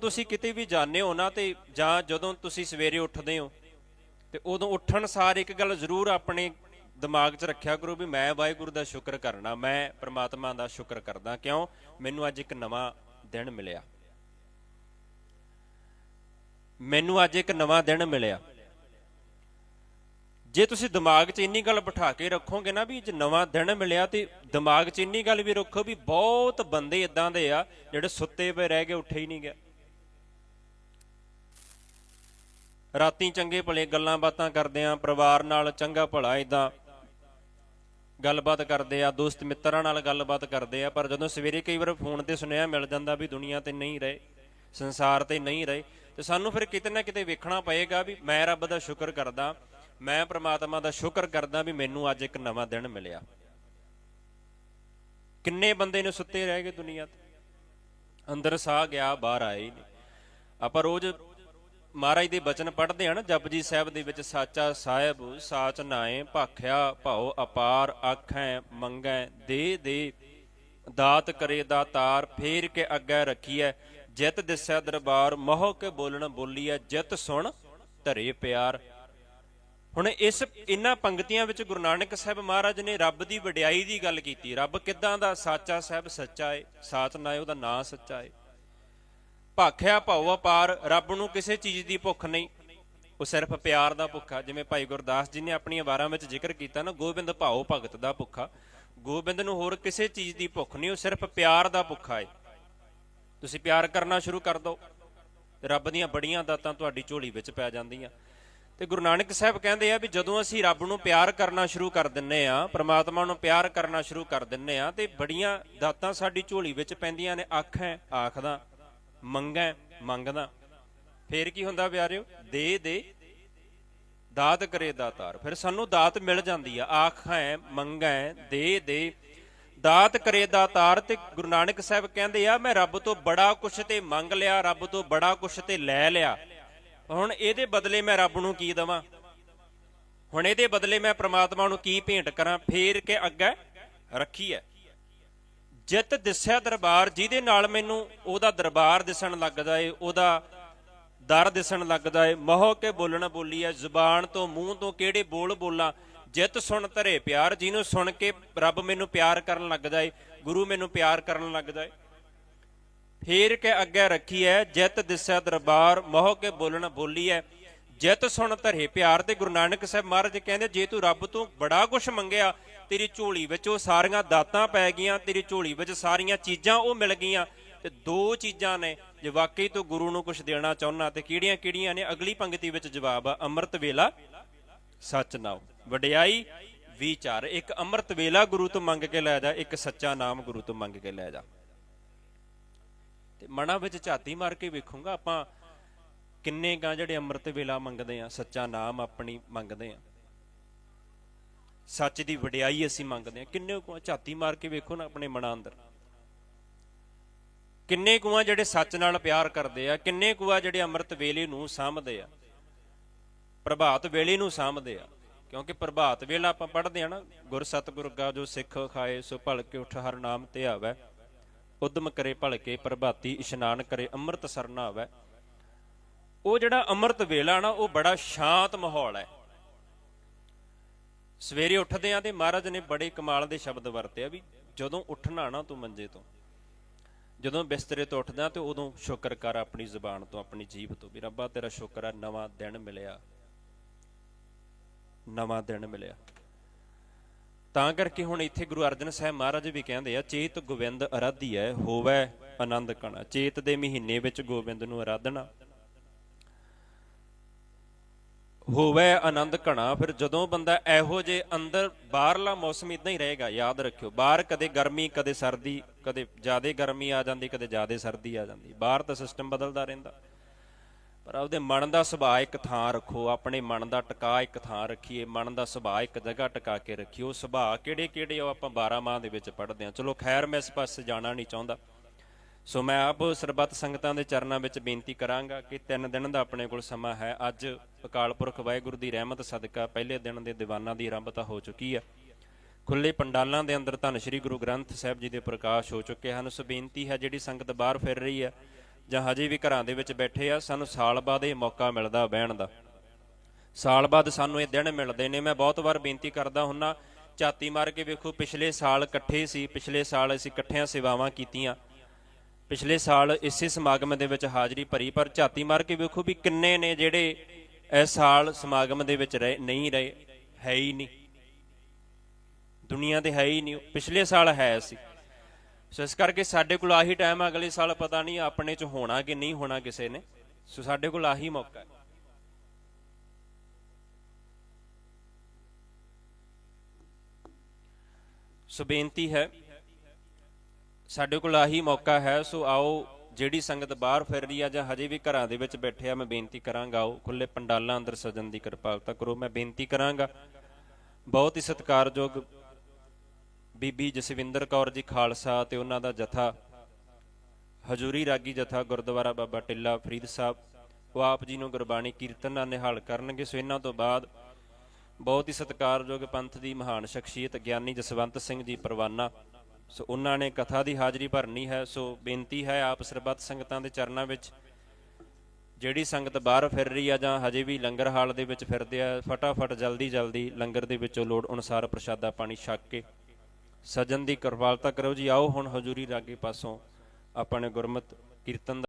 ਤੁਸੀਂ ਕਿਤੇ ਵੀ ਜਾਂਦੇ ਹੋ ਨਾ ਤੇ ਜਾਂ ਜਦੋਂ ਤੁਸੀਂ ਸਵੇਰੇ ਉੱਠਦੇ ਹੋ ਤੇ ਉਦੋਂ ਉੱਠਣ ਸਾਰ ਇੱਕ ਗੱਲ ਜ਼ਰੂਰ ਆਪਣੇ ਦਿਮਾਗ 'ਚ ਰੱਖਿਆ ਕਰੋ ਵੀ ਮੈਂ ਵਾਹਿਗੁਰੂ ਦਾ ਸ਼ੁਕਰ ਕਰਨਾ, ਮੈਂ ਪ੍ਰਮਾਤਮਾ ਦਾ ਸ਼ੁਕਰ ਕਰਦਾ, ਕਿਉਂ? ਮੈਨੂੰ ਅੱਜ ਇੱਕ ਨਵਾਂ ਦਿਨ ਮਿਲਿਆ। ਮੈਨੂੰ ਅੱਜ ਇੱਕ ਨਵਾਂ ਦਿਨ ਮਿਲਿਆ। ਜੇ ਤੁਸੀਂ ਦਿਮਾਗ 'ਚ ਇੰਨੀ ਗੱਲ ਬਿਠਾ ਕੇ ਰੱਖੋਗੇ ਨਾ ਵੀ ਅੱਜ ਨਵਾਂ ਦਿਨ ਮਿਲਿਆ ਤੇ ਦਿਮਾਗ 'ਚ ਇੰਨੀ ਗੱਲ ਵੀ ਰੱਖੋ ਵੀ ਬਹੁਤ ਬੰਦੇ ਇਦਾਂ ਦੇ ਆ ਜਿਹੜੇ ਸੁੱਤੇ ਪਏ ਰਹਿ ਕੇ ਉੱਠੇ ਹੀ ਨਹੀਂ ਗਿਆ ਰਾਤੀ ਚੰਗੇ ਭਲੇ ਗੱਲਾਂ ਬਾਤਾਂ ਕਰਦੇ ਆ, ਪਰਿਵਾਰ ਨਾਲ ਚੰਗਾ ਭਲਾ ਇਦਾਂ ਗੱਲਬਾਤ ਕਰਦੇ ਆ, ਦੋਸਤ ਮਿੱਤਰਾਂ ਨਾਲ ਗੱਲਬਾਤ ਕਰਦੇ ਆ, ਪਰ ਜਦੋਂ ਸਵੇਰੇ ਕਈ ਵਾਰ ਫੋਨ ਤੇ ਸੁਨੇਹਾ ਮਿਲ ਜਾਂਦਾ ਵੀ ਦੁਨੀਆ ਤੇ ਨਹੀਂ ਰਹੇ, ਸੰਸਾਰ ਤੇ ਨਹੀਂ ਰਹੇ, ਤੇ ਸਾਨੂੰ ਫਿਰ ਕਿਤੇ ਨਾ ਕਿਤੇ ਵੇਖਣਾ ਪਏਗਾ ਵੀ ਮੈਂ ਰੱਬ ਦਾ ਸ਼ੁਕਰ ਕਰਦਾ, ਮੈਂ ਪ੍ਰਮਾਤਮਾ ਦਾ ਸ਼ੁਕਰ ਕਰਦਾ ਵੀ ਮੈਨੂੰ ਅੱਜ ਇੱਕ ਨਵਾਂ ਦਿਨ ਮਿਲਿਆ। ਕਿੰਨੇ ਬੰਦੇ ਨੇ ਸੁੱਤੇ ਰਹਿ ਗਏ ਦੁਨੀਆ ਤੇ? ਅੰਦਰ ਸਾਹ ਗਿਆ, ਬਾਹਰ ਆਏ ਨਹੀਂ। ਆਪਾਂ ਰੋਜ਼ ਮਹਾਰਾਜ ਦੇ ਬਚਨ ਪੜ੍ਹਦੇ ਹਨ ਜਪਜੀ ਸਾਹਿਬ ਦੇ ਵਿੱਚ ਸਾਚਾ ਸਾਹਿਬ, ਸਾਚ ਨਾਏ ਭਾਖਿਆ ਭਾਉ ਅਪਾਰ ਆਖੈ ਮੰਗੈ, ਦੇ ਦੇ ਦਾਤ ਕਰੇ ਦਾਤਾਰ, ਫੇਰ ਕੇ ਅੱਗੇ ਰੱਖੀਐ, ਜਿਤ ਦਿਸੈ ਦਰਬਾਰ, ਮੋਹ ਕੇ ਬੋਲਣ ਬੋਲੀਐ, ਜਿਤ ਸੁਣ ਧਰੇ ਪਿਆਰ। ਹੁਣ ਇਸ ਇਨ੍ਹਾਂ ਪੰਕਤੀਆਂ ਵਿੱਚ ਗੁਰੂ ਨਾਨਕ ਸਾਹਿਬ ਮਹਾਰਾਜ ਨੇ ਰੱਬ ਦੀ ਵਡਿਆਈ ਦੀ ਗੱਲ ਕੀਤੀ। ਰੱਬ ਕਿੱਦਾਂ ਦਾ ਸਾਚਾ ਸਾਹਿਬ ਸੱਚਾ ਏ, ਸਾਚ ਨਾਏ ਉਹਦਾ ਨਾਂ ਸੱਚਾ ਏ। ਭਾਖਿਆ ਭਾਉ ਅਪਾਰ ਰੱਬ ਨੂੰ ਕਿਸੇ ਚੀਜ਼ ਦੀ ਭੁੱਖ ਨਹੀਂ। ਉਹ ਸਿਰਫ ਪਿਆਰ ਦਾ ਭੁੱਖਾ। ਜਿਵੇਂ ਭਾਈ ਗੁਰਦਾਸ ਜੀ ਨੇ ਆਪਣੀਆਂ ਵਾਰਾਂ ਵਿੱਚ ਜ਼ਿਕਰ ਕੀਤਾ ਨਾ, ਗੋਬਿੰਦ ਭਾਉ ਭਗਤ ਦਾ ਭੁੱਖਾ। ਗੋਬਿੰਦ ਨੂੰ ਹੋਰ ਕਿਸੇ ਚੀਜ਼ ਦੀ ਭੁੱਖ ਨਹੀਂ, ਉਹ ਸਿਰਫ ਪਿਆਰ ਦਾ ਭੁੱਖਾ ਹੈ ਤੁਸੀਂ ਪਿਆਰ ਕਰਨਾ ਸ਼ੁਰੂ ਕਰ ਦਿਓ ਤੇ ਰੱਬ ਦੀਆਂ ਬੜੀਆਂ ਦਾਤਾਂ ਤੁਹਾਡੀ ਝੋਲੀ ਵਿੱਚ ਪੈ ਜਾਂਦੀਆਂ। ਤੇ ਗੁਰੂ ਨਾਨਕ ਸਾਹਿਬ ਕਹਿੰਦੇ ਆ ਵੀ ਜਦੋਂ ਅਸੀਂ ਰੱਬ ਨੂੰ ਪਿਆਰ ਕਰਨਾ ਸ਼ੁਰੂ ਕਰ ਦਿੰਨੇ ਆ, ਪ੍ਰਮਾਤਮਾ ਨੂੰ ਪਿਆਰ ਕਰਨਾ ਸ਼ੁਰੂ ਕਰ ਦਿੰਨੇ ਆ, ਤੇ ਬੜੀਆਂ ਦਾਤਾਂ ਸਾਡੀ ਝੋਲੀ ਵਿੱਚ ਪੈਂਦੀਆਂ ਨੇ, ਆਖਾਂ, ਆਖਦਾ। ਮੰਗੈ ਮੰਗਦਾ। ਫੇਰ ਕੀ ਹੁੰਦਾ ਪਿਆਰਿਓ? ਦੇ ਦੇ। ਦਾਤ ਕਰੇ ਦਾਤਾਰ। ਫਿਰ ਸਾਨੂੰ ਦਾਤ ਮਿਲ ਜਾਂਦੀ ਆ। ਆਖਾਂ ਮੰਗੈ ਦੇ ਦੇ। ਦਾਤ ਕਰੇ ਦਾਤਾਰ ਤੇ ਗੁਰੂ ਨਾਨਕ ਸਾਹਿਬ ਕਹਿੰਦੇ ਆ, ਮੈਂ ਰੱਬ ਤੋਂ ਬੜਾ ਕੁਛ ਤੇ ਮੰਗ ਲਿਆ, ਰੱਬ ਤੋਂ ਬੜਾ ਕੁਛ ਤੇ ਲੈ ਲਿਆ। ਹੁਣ ਇਹਦੇ ਬਦਲੇ ਮੈਂ ਰੱਬ ਨੂੰ ਕੀ ਦਵਾਂ? ਹੁਣ ਇਹਦੇ ਬਦਲੇ ਮੈਂ ਪ੍ਰਮਾਤਮਾ ਨੂੰ ਕੀ ਭੇਂਟ ਕਰਾਂ? ਫੇਰ ਕੇ ਅੱਗੇ ਰੱਖੀ ਹੈ। ਜਿਤ ਦਿਸਿਆ ਦਰਬਾਰ, ਜਿਹਦੇ ਨਾਲ ਮੈਨੂੰ ਉਹਦਾ ਦਰਬਾਰ ਦਿਸਣ ਲੱਗਦਾ ਏ, ਉਹਦਾ ਦਰ ਦਿਸਣ ਲੱਗਦਾ ਏ। ਮੋਹ ਕੇ ਬੋਲਣਾ ਬੋਲੀ ਐ ਜ਼ੁਬਾਨ ਤੋਂ, ਮੂੰਹ ਤੋਂ ਕਿਹੜੇ ਬੋਲ ਬੋਲਾਂ? ਜਿਤ ਸੁਣ ਧਰੇ ਪਿਆਰ, ਜਿਹਨੂੰ ਸੁਣ ਕੇ ਰੱਬ ਮੈਨੂੰ ਪਿਆਰ ਕਰਨ ਲੱਗਦਾ ਏ, ਗੁਰੂ ਮੈਨੂੰ ਪਿਆਰ ਕਰਨ ਲੱਗਦਾ ਏ। ਫੇਰ ਕੇ ਅੱਗੇ ਰੱਖੀ ਹੈ ਜਿਤ ਦਿਸਿਆ ਦਰਬਾਰ, ਮੋਹ ਕੇ ਬੋਲਣਾ ਬੋਲੀ ਹੈ ਜਿਤ ਸੁਣ ਧਰੇ ਪਿਆਰ ਤੇ ਗੁਰੂ ਨਾਨਕ ਸਾਹਿਬ ਮਹਾਰਾਜ ਕਹਿੰਦੇ, ਜੇ ਤੂੰ ਰੱਬ ਤੋਂ ਬੜਾ ਕੁਝ ਮੰਗਿਆ ਤੇਰੀ ਝੋਲੀ ਵਿੱਚ ਉਹ ਸਾਰੀਆਂ ਦਾਤਾਂ ਪੈ ਗਈਆਂ, ਤੇਰੀ ਝੋਲੀ ਵਿੱਚ ਸਾਰੀਆਂ ਚੀਜ਼ਾਂ ਉਹ ਮਿਲ ਗਈਆਂ ਤੇ ਦੋ ਚੀਜ਼ਾਂ ਨੇ ਜੇ ਵਾਕਈ ਤੂੰ ਗੁਰੂ ਨੂੰ ਕੁਝ ਦੇਣਾ ਚਾਹੁੰਨਾ ਤੇ ਕਿਹੜੀਆਂ ਕਿਹੜੀਆਂ ਨੇ? ਅਗਲੀ ਪੰਕਤੀ ਵਿੱਚ ਜਵਾਬ ਆ, ਅੰਮ੍ਰਿਤ ਵੇਲਾ ਸੱਚ ਨਾਮ ਵਡਿਆਈ ਵਿਚਾਰ, ਇੱਕ ਅੰਮ੍ਰਿਤ ਵੇਲਾ ਗੁਰੂ ਤੋਂ ਮੰਗ ਕੇ ਲੈ ਜਾ, ਇੱਕ ਸੱਚਾ ਨਾਮ ਗੁਰੂ ਤੋਂ ਮੰਗ ਕੇ ਲੈ ਜਾ। ਤੇ ਮਨਾਂ ਵਿੱਚ ਝਾਤੀ ਮਾਰ ਕੇ ਵੇਖੂਗਾ ਆਪਾਂ ਕਿੰਨੇ ਗਾਂ ਜਿਹੜੇ ਅੰਮ੍ਰਿਤ ਵੇਲਾ ਮੰਗਦੇ ਆ, ਸੱਚਾ ਨਾਮ ਆਪਣੀ ਮੰਗਦੇ ਆ। ਸੱਚ ਦੀ ਵਡਿਆਈ ਅਸੀਂ ਮੰਗਦੇ ਹਾਂ। ਕਿੰਨੇ ਕੁ ਝਾਤੀ ਮਾਰ ਕੇ ਵੇਖੋ ਨਾ ਆਪਣੇ ਮਨਾਂ ਅੰਦਰ। ਕਿੰਨੇ ਕੁ ਆ ਜਿਹੜੇ ਸੱਚ ਨਾਲ ਪਿਆਰ ਕਰਦੇ ਆ, ਕਿੰਨੇ ਕੁ ਆ ਜਿਹੜੇ ਅੰਮ੍ਰਿਤ ਵੇਲੇ ਨੂੰ ਸਾਂਭਦੇ ਆ। ਪ੍ਰਭਾਤ ਵੇਲੇ ਨੂੰ ਸਾਂਭਦੇ ਆ। ਕਿਉਂਕਿ ਪ੍ਰਭਾਤ ਵੇਲਾ ਆਪਾਂ ਪੜ੍ਹਦੇ ਆ ਨਾ, ਗੁਰ ਸਤਿਗੁਰ ਗਾ ਜੋ ਸਿੱਖ ਖਾਏ, ਸੋ ਭਲਕੇ ਉਠ ਹਰ ਨਾਮ ਤੇ ਆਵੈ। ਉਦਮ ਕਰੇ ਭਲਕੇ ਪ੍ਰਭਾਤੀ ਇਸ਼ਨਾਨ ਕਰੇ, ਅੰਮ੍ਰਿਤ ਸਰਨਾ ਆਵੈ ਉਹ ਜਿਹੜਾ ਅੰਮ੍ਰਿਤ ਵੇਲਾ ਨਾ, ਉਹ ਬੜਾ ਸ਼ਾਂਤ ਮਾਹੌਲ ਹੈ। ਸਵੇਰੇ ਉੱਠਦੇ ਆ ਤੇ ਮਹਾਰਾਜ ਨੇ ਬੜੇ ਕਮਾਲ ਦੇ ਸ਼ਬਦ ਵਰਤੇ ਆ ਵੀ ਜਦੋਂ ਉੱਠਣਾ ਨਾ ਤੂੰ ਮੰਜੇ ਤੋਂ, ਜਦੋਂ ਬਿਸਤਰੇ ਤੋਂ ਉੱਠਦਾ ਤੇ ਉਦੋਂ ਸ਼ੁਕਰ ਕਰ ਆਪਣੀ ਜ਼ੁਬਾਨ ਤੋਂ, ਆਪਣੀ ਜੀਭ ਤੋਂ ਵੀ ਰੱਬਾ ਤੇਰਾ ਸ਼ੁਕਰ ਆ, ਨਵਾਂ ਦਿਨ ਮਿਲਿਆ। ਨਵਾਂ ਦਿਨ ਮਿਲਿਆ। ਤਾਂ ਕਰਕੇ ਹੁਣ ਇੱਥੇ ਗੁਰੂ ਅਰਜਨ ਸਾਹਿਬ ਮਹਾਰਾਜ ਵੀ ਕਹਿੰਦੇ ਆ, ਚੇਤ ਗੋਬਿੰਦ ਅਰਾਧੀ ਹੈ ਹੋਵੇ ਆਨੰਦ ਕਣਾ। ਚੇਤ ਦੇ ਮਹੀਨੇ ਵਿੱਚ ਗੋਬਿੰਦ ਨੂੰ ਆਰਾਧਨਾ ਹੋਵੇ ਆਨੰਦ ਘਣਾ, ਫਿਰ ਜਦੋਂ ਬੰਦਾ ਇਹੋ ਜੇ ਅੰਦਰ ਬਾਹਰਲਾ ਮੌਸਮ ਇਦਾਂ ਹੀ ਰਹੇਗਾ, ਯਾਦ ਰੱਖਿਓ। ਬਾਹਰ ਕਦੇ ਗਰਮੀ, ਕਦੇ ਸਰਦੀ, ਕਦੇ ਜ਼ਿਆਦੇ ਗਰਮੀ ਆ ਜਾਂਦੀ, ਕਦੇ ਜ਼ਿਆਦੇ ਸਰਦੀ ਆ ਜਾਂਦੀ। ਬਾਹਰ ਤਾਂ ਸਿਸਟਮ ਬਦਲਦਾ ਰਹਿੰਦਾ। ਪਰ ਆਪਦੇ ਮਨ ਦਾ ਸੁਭਾਅ ਇੱਕ ਥਾਂ ਰੱਖੋ, ਆਪਣੇ ਮਨ ਦਾ ਟਿਕਾ ਇੱਕ ਥਾਂ ਰੱਖੀਏ, ਮਨ ਦਾ ਸੁਭਾਅ ਇੱਕ ਜਗ੍ਹਾ ਟਿਕਾ ਕੇ ਰੱਖਿਓ ਸੁਭਾਅ ਕਿਹੜੇ ਕਿਹੜੇ ਉਹ ਆਪਾਂ 12 ਮਾਹ ਦੇ ਵਿੱਚ ਪੜ੍ਹਦੇ ਹਾਂ। ਚਲੋ ਖੈਰ, ਮੈਂ ਇਸ ਪਾਸੇ ਜਾਣਾ ਨਹੀਂ ਚਾਹੁੰਦਾ। ਸੋ ਮੈਂ ਆਪ ਸਰਬੱਤ ਸੰਗਤਾਂ ਦੇ ਚਰਨਾਂ ਵਿੱਚ ਬੇਨਤੀ ਕਰਾਂਗਾ ਕਿ ਤਿੰਨ ਦਿਨ ਦਾ ਆਪਣੇ ਕੋਲ ਸਮਾਂ ਹੈ। ਅੱਜ ਅਕਾਲ ਪੁਰਖ ਵਾਹਿਗੁਰੂ ਦੀ ਰਹਿਮਤ ਸਦਕਾ ਪਹਿਲੇ ਦਿਨ ਦੇ ਦੀਵਾਨਾਂ ਦੀ ਆਰੰਭਤਾ ਹੋ ਚੁੱਕੀ ਹੈ। ਖੁੱਲੇ ਪੰਡਾਲਾਂ ਦੇ ਅੰਦਰ ਧੰਨ ਸ਼੍ਰੀ ਗੁਰੂ ਗ੍ਰੰਥ ਸਾਹਿਬ ਜੀ ਦੇ ਪ੍ਰਕਾਸ਼ ਹੋ ਚੁੱਕੇ ਹਨ। ਸੋ ਬੇਨਤੀ ਹੈ ਜਿਹੜੀ ਸੰਗਤ ਬਾਹਰ ਫਿਰ ਰਹੀ ਹੈ ਜਾਂ ਹਜੇ ਵੀ ਘਰਾਂ ਦੇ ਵਿੱਚ ਬੈਠੇ ਆ, ਸਾਨੂੰ ਸਾਲ ਬਾਅਦ ਇਹ ਮੌਕਾ ਮਿਲਦਾ ਬਹਿਣ ਦਾ। ਸਾਲ ਬਾਅਦ ਸਾਨੂੰ ਇਹ ਦਿਨ ਮਿਲਦੇ ਨੇ। ਮੈਂ ਬਹੁਤ ਵਾਰ ਬੇਨਤੀ ਕਰਦਾ ਹੁੰਨਾ, ਝਾਤੀ ਮਾਰ ਕੇ ਵੇਖੋ, ਪਿਛਲੇ ਸਾਲ ਇਕੱਠੇ ਸੀ, ਪਿਛਲੇ ਸਾਲ ਅਸੀਂ ਇਕੱਠਿਆਂ ਸੇਵਾਵਾਂ ਕੀਤੀਆਂ। ਪਿਛਲੇ ਸਾਲ ਇਸੇ ਸਮਾਗਮ ਦੇ ਵਿੱਚ ਹਾਜ਼ਰੀ ਭਰੀ, ਪਰ ਝਾਤੀ ਮਾਰ ਕੇ ਵੇਖੋ ਵੀ ਕਿੰਨੇ ਨੇ ਜਿਹੜੇ ਇਸ ਸਾਲ ਸਮਾਗਮ ਦੇ ਵਿੱਚ ਰਹੇ, ਨਹੀਂ ਰਹੇ, ਹੈ ਹੀ ਨਹੀਂ। ਦੁਨੀਆ ਤੇ ਹੈ ਹੀ ਨਹੀਂ ਪਿਛਲੇ ਸਾਲ ਹੈ ਸੀ। ਸੋ ਇਸ ਕਰਕੇ ਸਾਡੇ ਕੋਲ ਆਹੀ ਟਾਈਮ ਅਗਲੇ ਸਾਲ ਪਤਾ ਨਹੀਂ ਆਪਣੇ ਚ ਹੋਣਾ ਕਿ ਨਹੀਂ ਹੋਣਾ ਕਿਸੇ ਨੇ। ਸੋ ਸਾਡੇ ਕੋਲ ਆਹੀ ਮੌਕਾ ਹੈ। ਸੋ ਬੇਨਤੀ ਹੈ ਸਾਡੇ ਕੋਲ ਆਹੀ ਮੌਕਾ ਹੈ, ਸੋ ਆਓ ਜਿਹੜੀ ਸੰਗਤ ਬਾਹਰ ਫਿਰ ਰਹੀ ਆ ਜਾਂ ਹਜੇ ਵੀ ਘਰਾਂ ਦੇ ਵਿੱਚ ਬੈਠੇ ਆ, ਮੈਂ ਬੇਨਤੀ ਕਰਾਂਗਾ, ਆਓ ਖੁੱਲੇ ਪੰਡਾਲਾਂ ਅੰਦਰ ਸਜਣ ਦੀ ਕਿਰਪਾਲਤਾ ਕਰੋ, ਮੈਂ ਬੇਨਤੀ ਕਰਾਂਗਾ। ਬਹੁਤ ਹੀ ਸਤਿਕਾਰਯੋਗ ਬੀਬੀ ਜਸਵਿੰਦਰ ਕੌਰ ਜੀ ਖਾਲਸਾ ਤੇ ਉਹਨਾਂ ਦਾ ਜਥਾ, ਹਜੂਰੀ ਰਾਗੀ ਜਥਾ ਗੁਰਦੁਆਰਾ ਬਾਬਾ ਟਿੱਲਾ ਫਰੀਦ ਸਾਹਿਬ, ਉਹ ਆਪ ਜੀ ਨੂੰ ਗੁਰਬਾਣੀ ਕੀਰਤਨ ਨਾਲ ਨਿਹਾਲ ਕਰਨਗੇ, ਸੋ ਇਹਨਾਂ ਤੋਂ ਬਾਅਦ ਬਹੁਤ ਹੀ ਸਤਿਕਾਰਯੋਗ ਪੰਥ ਦੀ ਮਹਾਨ ਸ਼ਖਸੀਅਤ ਗਿਆਨੀ ਜਸਵੰਤ ਸਿੰਘ ਜੀ ਪਰਵਾਨਾ ਸੋ ਉਹਨਾਂ ਨੇ ਕਥਾ ਦੀ ਹਾਜ਼ਰੀ ਭਰਨੀ ਹੈ, ਸੋ ਬੇਨਤੀ ਹੈ ਆਪ ਸਰਬੱਤ ਸੰਗਤਾਂ ਦੇ ਚਰਨਾਂ ਵਿੱਚ ਜਿਹੜੀ ਸੰਗਤ ਬਾਹਰ ਫਿਰ ਰਹੀ ਆ ਜਾਂ ਹਜੇ ਵੀ ਲੰਗਰ ਹਾਲ ਦੇ ਵਿੱਚ ਫਿਰਦੇ ਆ, ਫਟਾਫਟ ਜਲਦੀ ਜਲਦੀ ਲੰਗਰ ਦੇ ਵਿੱਚੋਂ ਲੋੜ ਅਨੁਸਾਰ ਪ੍ਰਸ਼ਾਦਾ ਪਾਣੀ ਛਕ ਕੇ ਸਜਣ ਦੀ ਕਿਰਪਾਲਤਾ ਕਰੋ ਜੀ, ਆਓ ਹੁਣ ਹਜ਼ੂਰੀ ਰਾਗੇ ਪਾਸੋਂ ਆਪਾਂ ਨੇ ਗੁਰਮਤ ਕੀਰਤਨ ਦਾ